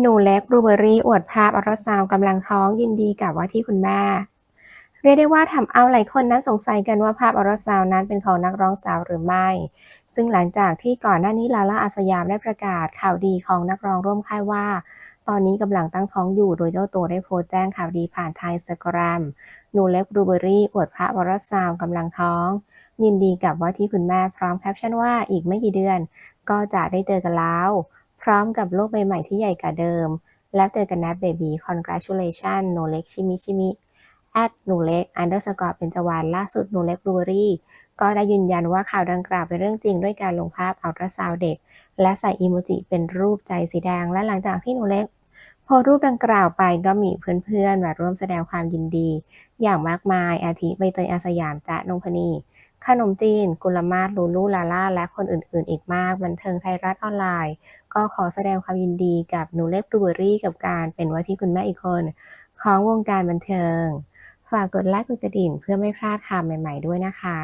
หนูเล็กบลูเบอรี่อวดภาพอัลตราซาวกำลังท้องยินดีกับว่าที่คุณแม่ เรียกได้ว่าทำเอาหลายคนนั้นสงสัยกันว่าภาพอัลตราซาวนั้นเป็นของนักร้องสาวหรือไม่ ซึ่งหลังจากที่ก่อนหน้านี้ลาล่าอาสยามได้ประกาศข่าวดีของนักร้องร่วมค่ายว่า ตอนนี้กำลังตั้งท้องอยู่โดยเจ้าตัวได้โพสต์แจ้งข่าวดีผ่านทางสแกรมหนูเล็กบลูเบอรี่อวดภาพอัลตราซาวกำลังท้อง ยินดีกับว่าที่คุณแม่พร้อมแคปชั่นว่าอีกไม่กี่เดือน ก็จะได้เจอกันแล้ว พร้อมกับโลกใบใหม่ที่ใหญ่กว่าเดิม แล้วเจอกันนะเบบี congratulation หนูเล็กชิมิชิมิแอดหนูเล็ก underscore เป็นจวานล่าสุดหนูเล็กบลูเบอรี่ก็ได้ยืนยันว่าข่าวดังกล่าวเป็นเรื่องจริงด้วยการลงภาพอัลตราซาวด์เด็ก และใส่อีโมจิเป็นรูปใจสีแดง และหลังจากที่หนูเล็กโพสรูปดังกล่าวไปก็มีเพื่อนๆมาร่วมแสดงความยินดี อย่างมากมายอาทิใบเตยอาสยามจ๊ะนงพนี ขนมจีน กุลมาศลูลูลาล่า และคนอื่นๆ อีกมาก บันเทิงไทยรัฐออนไลน์ ก็ขอแสดงความยินดีกับหนูเล็กบลูเบอรี่กับการเป็นว่าที่คุณแม่อีกคน ของวงการบันเทิง ฝากกดไลค์กดกระดิ่งเพื่อไม่พลาดข่าวใหม่ ๆ ด้วยนะคะ